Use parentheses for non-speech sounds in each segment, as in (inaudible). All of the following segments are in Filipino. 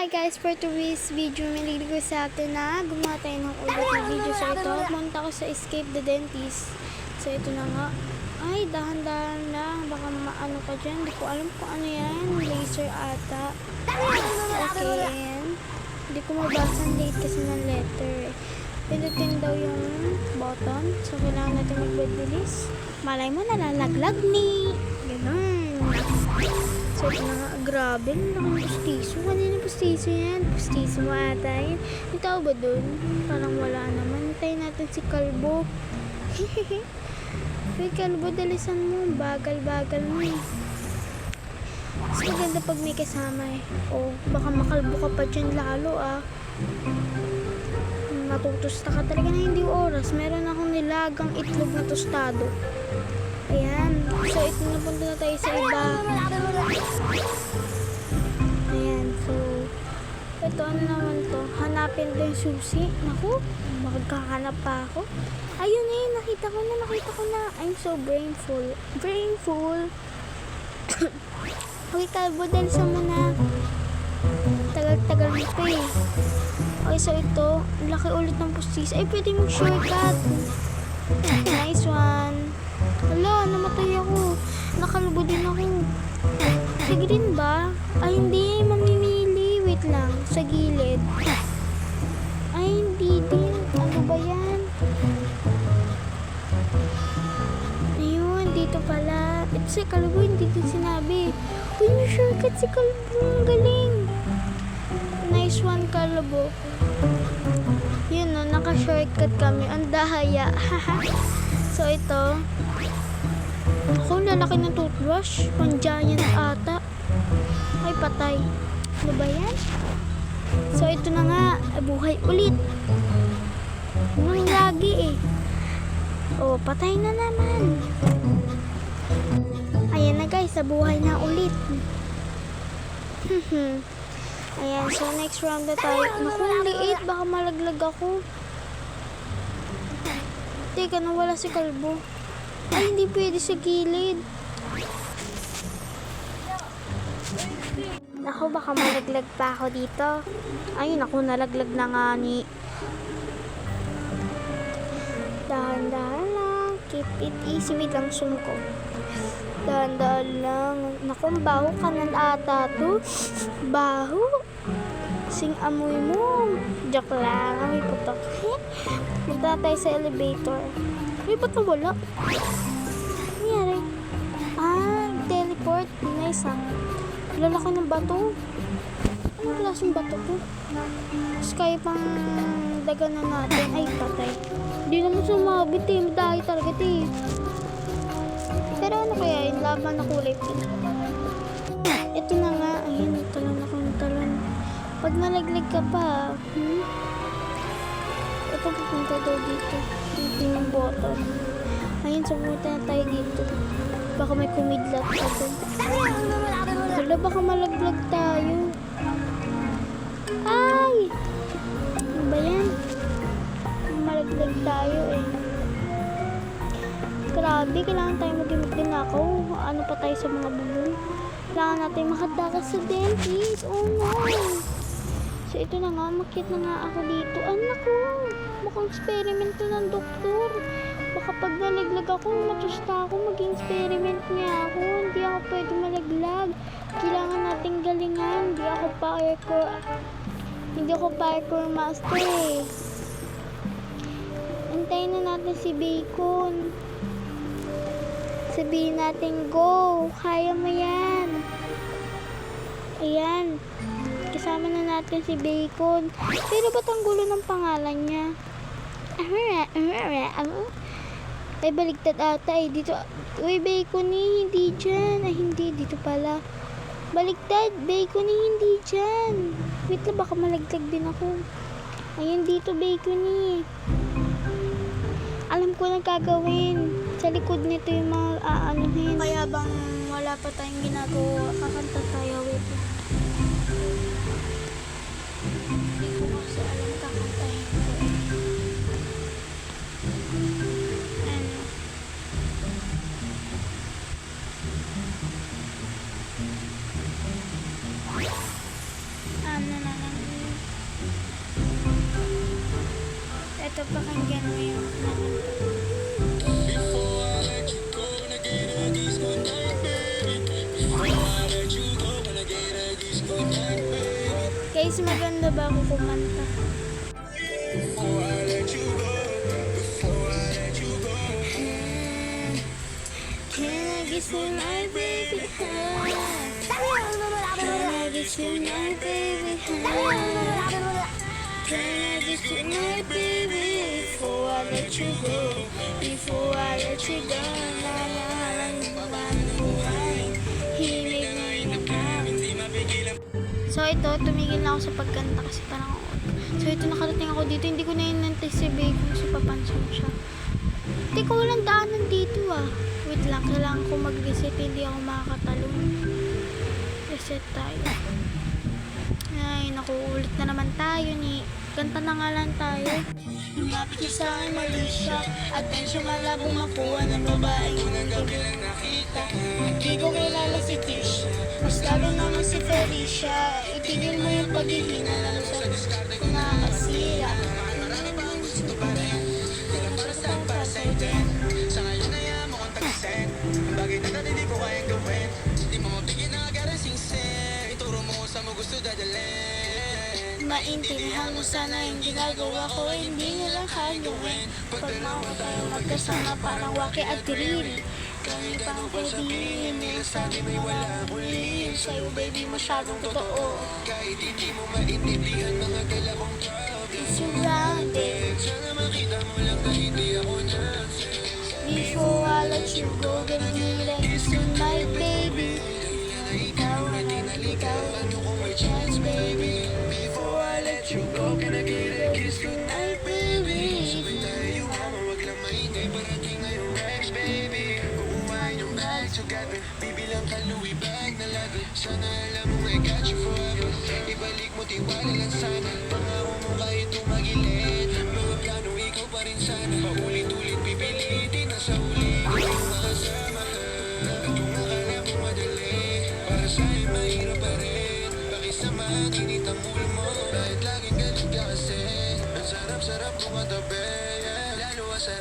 Hi guys, for today's video, may ko sa atin na gumawa tayo ng ulit na video sa ito. Pumunta ko sa Escape the Dentist. So ito na nga. Ay, dahan-dahan lang. Baka maano ka dyan. Hindi ko alam kung ano yan. Laser ata. Okay. Hindi ko mabasa date kasi ng letter. eh. Pinutin daw yung button. So, kailangan natin magbibilis. Malay mo, nalalaglag ni. So, na grabe, ang laki ng pustiso. Kanina pustiso yan? Pustiso mo ata yun. May tao ba dun? Parang wala naman. Hintayin natin si Kalbo. (laughs) Uy, Kalbo, dalisan mo. Bagal-bagal mo eh. Mas maganda pag may kasama eh. O, baka makalbo ka pa dyan lalo ah. Matutusta ka talaga na hindi oras. Meron akong nilagang itlog na tostado. Ayan. So, ito na punta na tayo sa iba. Ayan, so, ito ano naman to, hanapin ko yung susi. Naku, magkahanap pa ako. Ayun eh, nakita ko na, nakita ko na. I'm so brainful. Brainful. (coughs) okay, kalbo, dahil sa mo na. Tagal-tagal mo pa eh. Okay, so ito, laki ulit ng pustis. Ay, pwede mong Sa ba? Ay, hindi. Mamimili. Wait lang. Sa gilid. Ay, hindi din. Ano ba yan? Ayun, dito pala. Ito si Kalbo, hindi din sinabi. Uy, may shortcut si Kalbo. Ang galing. Nice one, Kalbo. Yun, no, naka-shortcut kami. Ang dahaya. (laughs) so, ito. Ako, lalaki ng toothbrush. Pang giant ata. Ay, patay. Ano ba yan? So, ito na nga. Buhay ulit. Nung lagi eh. Oh, patay na naman. Ayan na guys, buhay na ulit. Ayan, so next round na tayo. Naku, ang liit. Baka malaglag ako. Teka, nawala si Kalbo. Ay, hindi pwede sa gilid. Naku, baka malaglag pa ako dito. Ayun, ako nalaglag na nga ni... Dahan-dahan lang. Keep it easy. Wait lang, zoom ko. Dahan-dahan lang. Naku, baho kanan ata to. Baho. Sing amoy mo. Joke lang. Amoy putok. (laughs) Punta tayo sa elevator. Ay, ba't nawala? Nangyari? Ah, teleport. Nice ah. Lalaki ng bato. Anong klaseng bato to? Sky pang daga na natin. Ay, patay. Hindi naman sumabit eh. Madahi talaga eh. Pero ano kaya yung laban na kulay pink? Ito na nga. Ayun, talon ako ng talon. Pag nalaglag ka pa, hmm? Ito pupunta daw dito. Dito yung bottom. Ayun, sumunta na tayo dito. Baka may kumidlat pa doon. Wala, baka malaglag tayo. Ay! Ano ba yan? Malaglag tayo eh. Grabe, kailangan tayo mag-imig din ako. Ano pa tayo sa mga bubong. Kailangan natin makatakas sa dentist. Oh no! So ito na nga, makit na nga ako dito. Anak ko, mukhang experiment to ng doktor. Baka pag nalaglag ako, matusta ako, maging experiment niya ako. Hindi ako pwede malaglag. Kailangan nating galingan. Hindi ako parkour. Hindi ako parkour master eh. Antayin na natin si Bacon. Sabihin natin, go! Kaya mo yan! Ayan. Kasama na natin si Bacon. Pero ba't ang gulo ng pangalan niya? Ay, baligtad ata eh. Dito. Uy, Bacon eh. Hindi dyan. Ay, hindi. Dito pala. Baligtad. Bacon eh. Hindi dyan. Wait lang. Baka malaglag din ako. Ayun dito, Bacon eh. Alam ko na gagawin. Sa likod nito yung mga aanuhin. Kaya bang wala pa tayong ginagawa, kakanta tayo. Wait lang. Maganda ba ako kumanta? Can I kiss you, my? Can you, my you, my baby? Before I let you go, before I let you go, na na lang So ito, tumigil na ako sa pagkanta kasi parang So ito, nakarating ako dito. Hindi ko na in-anticipate kung si papansin siya. Teka, walang daanan dito ah. Wait lang, kailangan ko mag-reset. Hindi ako makakatalong. Reset tayo. Ay, naku, ulit na naman tayo ni. Kanta na nga lang tayo. Lumapit niya sa akin, mali siya. At then siya malabong makuha ng babae. Unang gabi lang nakita. Di ko kilala si Tish. Mas lalo naman si Felicia. Itigil mo yung paghihina lang sa nakakasira. Sa ngayon ay mo kong tagisin Bagay na dati di ko kayang gawin Di mo mabigyan ng agad ang singsing Ituro mo kung saan gusto dadalhin Maintindihan mo sana yung ginagawa ko. Hindi nyo lang hagawin Pag mga tayo magkasama. Parang waki at tiriri Kami pang pwedeng Nila sa akin ay wala lihim. Sa'yo baby masyadong totoo. Kahit hindi mo maintindihan mga galawang problem Surrounded Sana makita mo lang na hindi ako nonsense Before I let you go be like this together. Bibilang ka Louis bag na leather. Sana alam mo I got you forever. Ibalik mo tiwala lang sana. Pangako mo kahit tumagilid. Mga plano ikaw pa rin sana. Paulit-ulit pipilitin na sa huli. Ikaw yung makasama Kung akala mo madali. Para sa'yo mahirap pa rin. Pakisama, kinit ang ulo mo? Kahit laging galit ka kasi Ang sarap-sarap ko katabi yeah. Lalo asa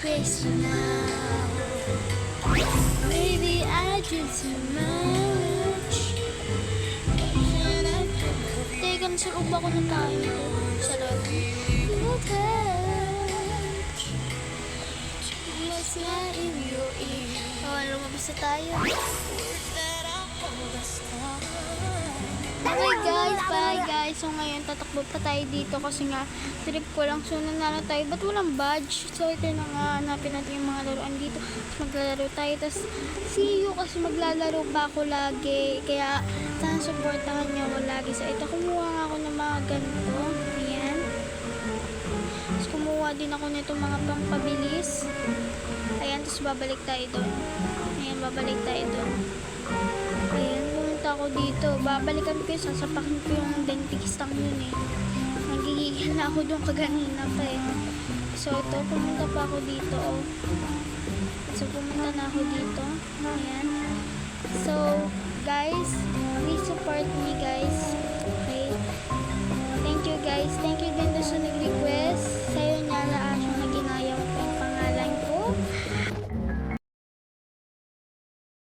crazy now. Maybe I drink too much. Teka, nasa loob ako na tayo. Sarap. Touch. Mas nga in your ear. Oh, lumabas na tayo. that Okay guys, bye guys. So ngayon tatakbo pa tayo dito kasi nga trip ko lang. So nanalo tayo. Ba't walang badge? So ito na nga, hanapin natin yung mga laruan dito. Maglalaro tayo. Tapos see you kasi maglalaro pa ako lagi. Kaya sana supportahan niyo ako lagi. So ito kumuha nga ako ng mga ganito. Ayan. Tapos kumuha din ako nito mga pampabilis. Ayan, tapos babalik tayo doon. Ayan, babalik tayo doon. Ako dito. Babalikan ko yun, sasapakin ko yung dentistang yun eh. Nagigigil na ako doon kaganina pa eh. So, ito, pumunta pa ako dito oh. So, pumunta na ako dito. Ayan. So, guys, please support me guys. Okay. Thank you guys. Thank you din doon sa nag